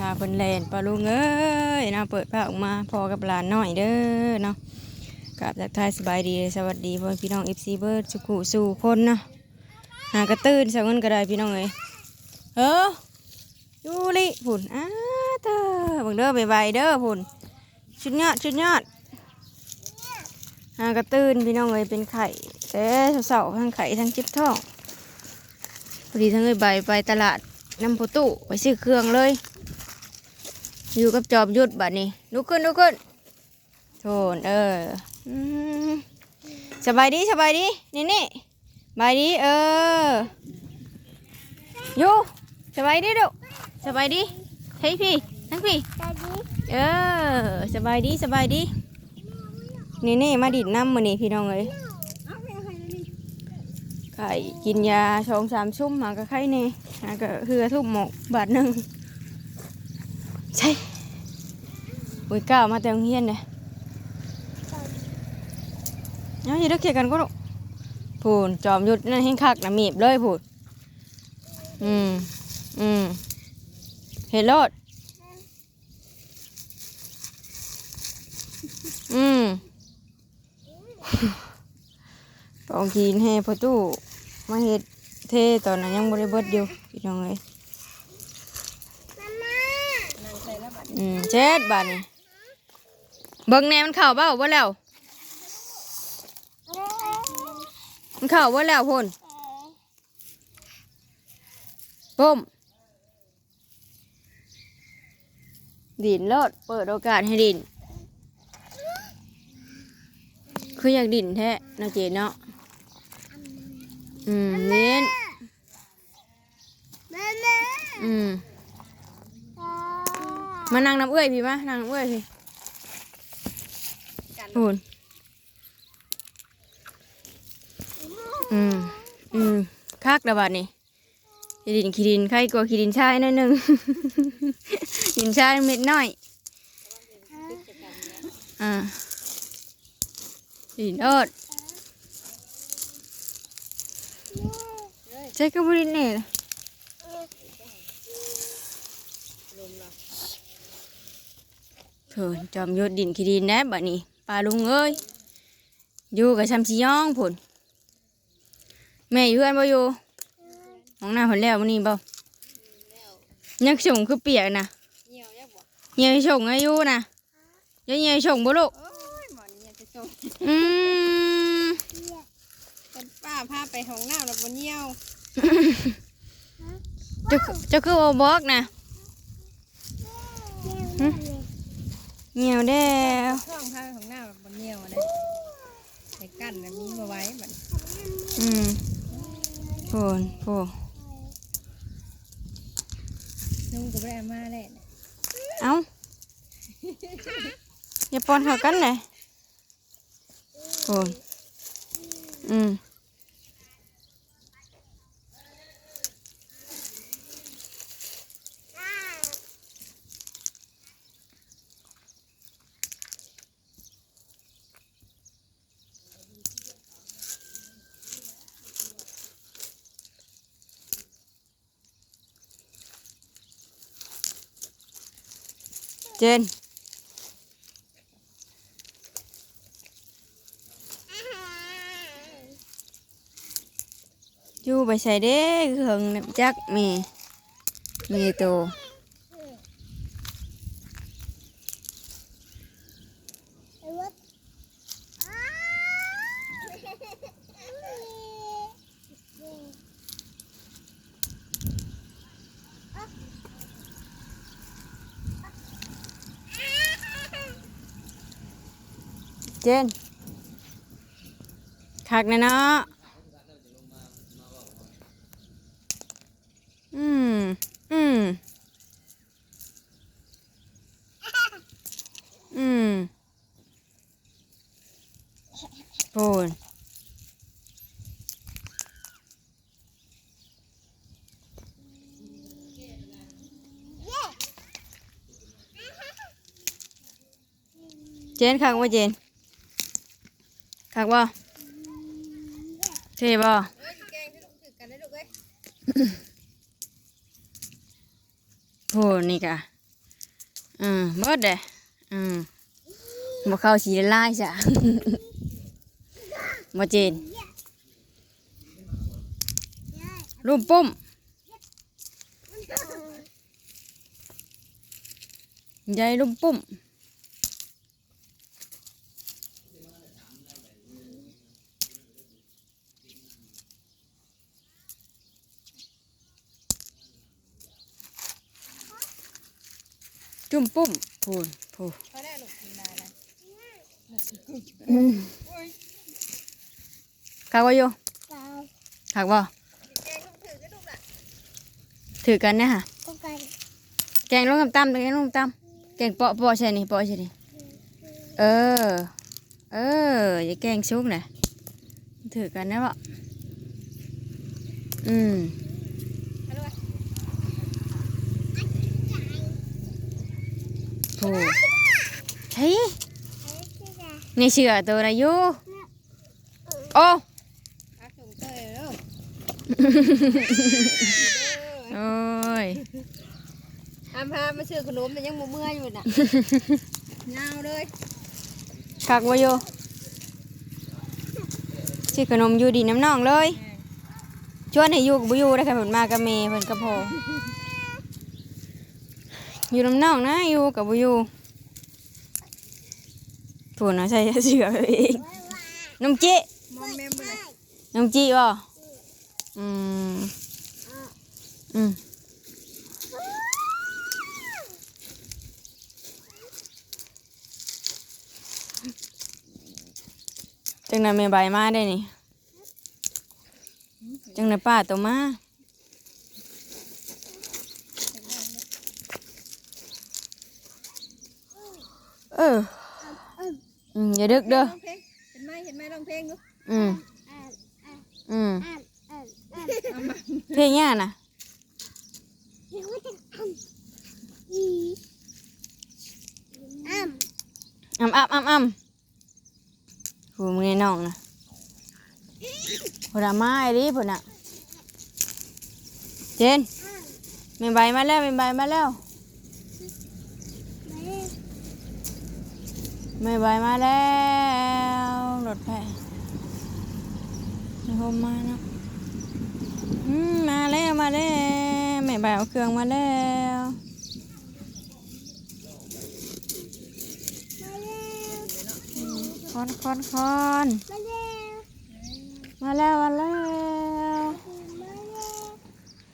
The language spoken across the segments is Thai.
ทาเพิ่นแลนปลาลุงเอ้ยเนาะเปิดผ้าออกมาพอกับหลานน้อยเด้อเนาะกับทักทายสบายดีสวัสดีพ่อพี่น้อง FC เบิร์ดสุขุสู่คนเนาะหากระตื้นสักเงินก็ได้พี่น้องเอ้ยเออยูริผุนอ้าเธอเบังเด้อใบๆเด้อผุนชุดยอดชุดยอดหากระตื้นพี่น้องเอ้ยเป็นไข่แต่เสาๆทั้งไข่ทั้งจิ๊บท้องพอดีทั้งเอ้ยใบไปตลาดน้ำโพตู้ไปซื้อเครื่องเลย อยู่กับจอบยุดบัดนี้ลุกขึ้นลุกขึ้นโทนเออสบายดีสบายดีนี่นี่บายดีเอออยู่สบายดีดูสบายดีเฮ้ยพี่ทั้งพี่เออสบายดีสบายดีนี่นี่มาดิดน้ำมือนี่พี่น้องเอ้ยไข่กินยาสองสามชุ่มหาก็ไข่นี่หาก็เฮือทุ่มหมกบาทหนึ่ง ใช่อุ้ยก้าวมาแต่งเรียนเลยเอาอย่าเลิกเขียกันก็ลูกพูนจอมหยุดนั่นให้คักนะมีบเลยพูนอืมอืมเห็นรถอืมกองกินให้พ่อตู้มาเฮ็ดเทตอนนั้นยังบริเบิดอยู่พี่น้องเอ้ย อืมเช็ดบาดนี่เบิ่งแหน่มันเข่าเบ้าบ่แล้ว มันเข่าบ่แล้วพุ่นปุ้มดินโลดเปิดโอกาสให้ดิน คืออยากดินแท้เนาะเจเนาะ อืมเน้นอืม มานั่งน้ำเอื้อยพี่มะนั่งน้ำเอื้อยพี่โอนอืมอืมคักระบาดนี่ขี้ดินขี้ดินใครกลัวขี้ดินชายหนิดนึงดินชายเม็ดน้อยอ่าดินเอิดใช่ก็บริเน่เล เถินจอมยศดินขี้ดินน่บัดนี้ปลาลุงเอ้ยอยู่กับชำชิยองผลแม่อยู่เพื่อนบ่อยู่ห้องน้าผลแล้วมันนี่บ่ยังส่งคือเปียกนะเหี่ยวยักบ่เหี่ยวส่งอายุนะยังเหี่ยวส่งบ่ลูกอืมเป็นป้าพาไปห้องน้ำแล้วบ่เหี่ยวจะจะคือบ่บอกนะ เหี่ยวแล้วช่องพาไปห้องน้ำแล้วบ่เหี่ยวนะไอ้กั้นน่ะมีมาไว้บัดอืมโผนโผนุ่งก็บ่ได้เอามาแล้วนะเอ้าอย่าปอนเขากันเลยโผนอืม เจนอยู่ไปใส่เด้เครื่องจักมีมีตัว เจนคักนะเนาะอืม อืม อืมโอ้ยเจนคักว่าเจน คักบ่เท่บ่โหนี่กะอืมเบิดเด้อืมบ่เข้าสีลายจ้ะบ่เจนรูปปุ้มยายรูปปุ้ม จุ่มปุ้มพูนพูเขากว่าอยู่คักบ่แกงลูกถือกันเนี่ยค่ะแกงลงตำตำแกงลงตำแกงเปาะเปาะใช่นี่เปาะใช่นี่เออ เอออย่าแกงชุกนะถือกันนะบ่อืม ฮัลโหล ถูกใช่นี่เชื่อตัวนะอยูโอ้พักส่งเตยเด้อโอ้ยอามพามาซื้อขนมแต่ยังบ่เมื่อยอยู่น่ะยาวเลยคักว่าอยู่ชื่อขนมอยู่ดีน้ำน่องเลยชวนให้อยู่กับบ่อยู่ได้ค่ะเพิ่นมากับเมย์เพิ่นกับพ่ ออยู่น้ำน่องนะอยู่กับบ่อยู่ถูกนะใช่เสือเองน้องจิมอมแมมบ่เลยน้องจิบ่อืมอืมจังนั้นแม่ใบมาได้นี่จังนั้นป้าตัวมาเออ อืมอย่าดึกเด้อร้องเพลงเห็นไหมเห็นไหมร้องเพลงดูอืมอืมเอามาเพลงย่าน่ะอ้ำอ้ำอ้ำอ้ำหูมึงไงน้องนะผลไม้ดิผลน่ะเจนเมนใบมาแล้วเมนใบมาแล้ว เมนใบมาแล้วรถแพไม่โฮมมาเนาะอืมมาแล้วมาแล้วแม่ใบเอาเครื่องมาแล้วคอนคอนคอนมาแล้วมาแล้ว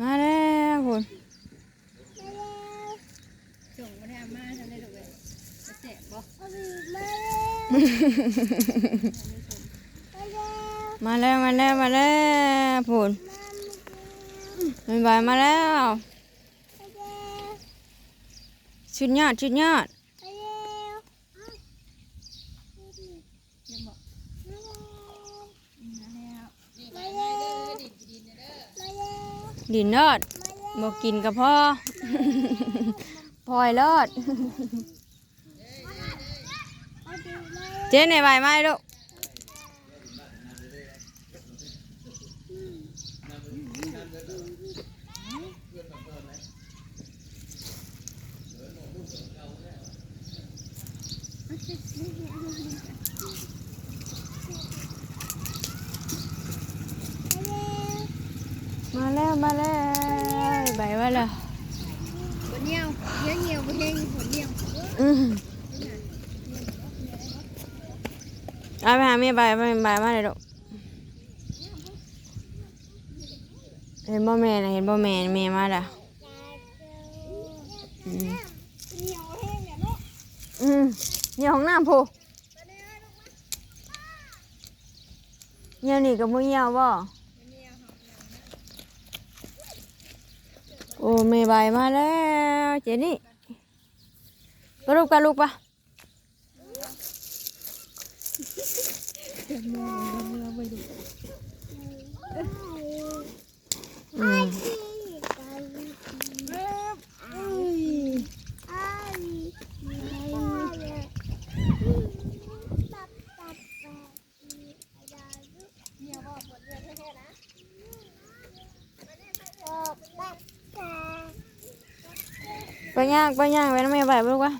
มาแล้วคุณส่งมาให้อาม่าทำได้ลูกเลยจะแจกบ่ มาแล้วมาแล้วมาแล้วพูนแม่ใบมาแล้วชุดยอดชุดยอดยังบอกมาแล้วดินรอดบอกกินกับพ่อพลอยเลูก มาแล้วมาแล้วใบว่าแล้วบนเหี่ยว เอาไปหาเมียใบไปใบมาเลยลูกเห็นบ่แม่นะเห็นบ่แม่แม่มาแล้วอืมเนี่ยของน้ำผู้เนี่ยนี่กับมือเหี่ยวบ่โอ้แม่ใบมาแล้ว เจนี่ไปลูกไปลูกปะ อืมไปย่างไปย่างไปน้ำแม่ใบไปลูกวะ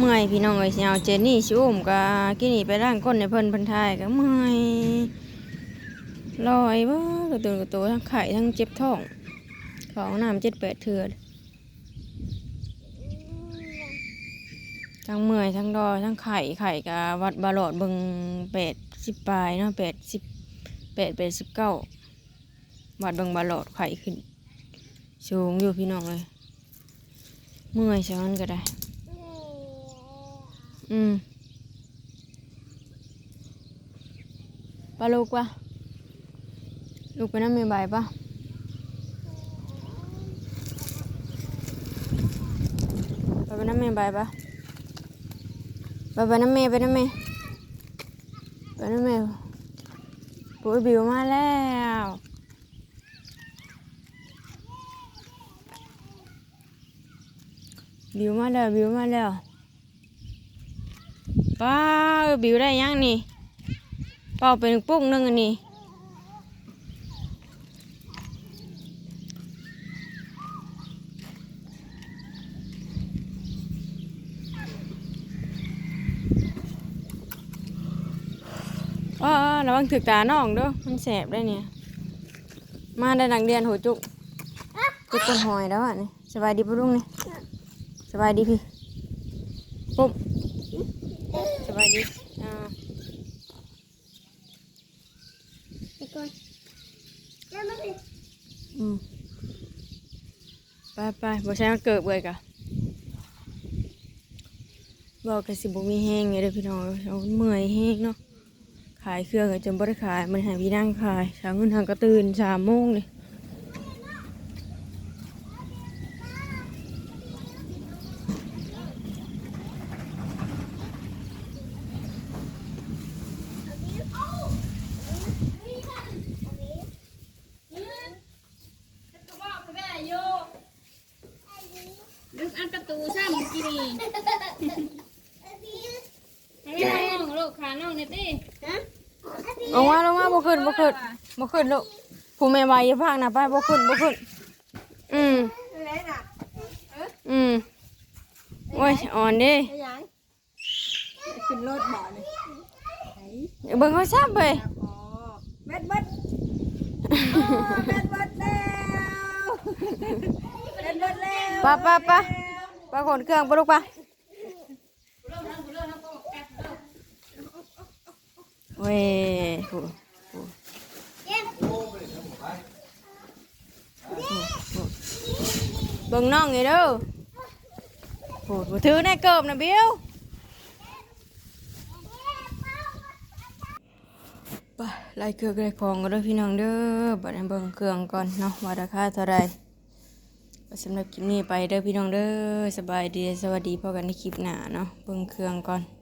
เมื่อยพี่น้องเอ้ยสิเอาเจนนี่ชิอุ้มกะกินนี่ไปร่างก้นในเพิ่นเพิ่นทายก็เมื่อยลอยบ่กระตุนกระตัวทั้งไข่ทั้งเจ็บท้องของน้ำเจ็ดแปดเถื่อทั้งเมื่อยทั้งดอยทั้งไข่ไข่กะวัดบาลอดเบิงแปดสิบปลายเนาะแปดสิบแปดแปดสิบเก้าวัดเบิงบาลอดไข่ขึ้นสูงอยู่พี่น้องเลยเมื่อยช่มันก็ได้ อืมปลาลูกปะลูกไปน้ำเมย์ใบปะไปไปน้ำเมย์ใบปะไปไปน้ำเมย์ไปน้ำเมย์ไปน้ำเมย์ปุ๋ยบิวมาแล้วบิวมาแล้วบิวมาแล้ว ป้าบิวได้ยังนี่เป่าเป็นปุ๊กหนึงอันนี้ว้าระวังถึกตาน้องด้อมันแสบได้เนี่ย มาได้นักเรียนหัวจุกจุกคนหอยแล้วอะนี่สบายดีปะลุงนี่สบายดีพี่ปุ๊บ สบายดีอ่า ไปก่อนเจ้ามาสิ อืมไปไปบอกใช่มาเกิดเลยกะบอกกระสิบุมีแห้งไงเด้อพี่น้องเอาเมื่อยแห้งเนาะขายเครื่องจนบ่ได้ขายมันหายพี่นั่งขายเช้าเงินทางก็ตื่นสามโมงเลย ลึกอันประตูซ้ำเมื่อกี้นี่ให้น้องลูกขา น้องเนี่ยติลงมาลงมาบ่ขึ้นบ่ขึ้นบ่ขึ้นลูกผู้แม่ใบอย่าพากนะไปบ่ขึ้นบ่ขึ้นอืมอืมโอ้ยอ่อนเดิขึ้นรถบ่เนี่ยเบิ่งเขาซับไปอ๋อเบ็ดเบ็ดเบ็ดเบ็ดแล้วเบ็ดเบ็ดแล้วปะปะปะปะขนเครื่องปะลูกปะ ว้ยโหโหเบิ่งน้องไงเด้อโหบ่ถือในเกิบนะเบี้ยวไปไล่เครื่องไล่ของกันด้อพี่น้องเด้อบัดนี้เบิ่งเครื่องก่อนเนาะว่าราคาเท่าไรสำหรับคลิปนี้ไปเด้อพี่น้องเด้อสบายดีสวัสดีพอกันในคลิปหน้าเนาะเบิ่งเครื่องก่อน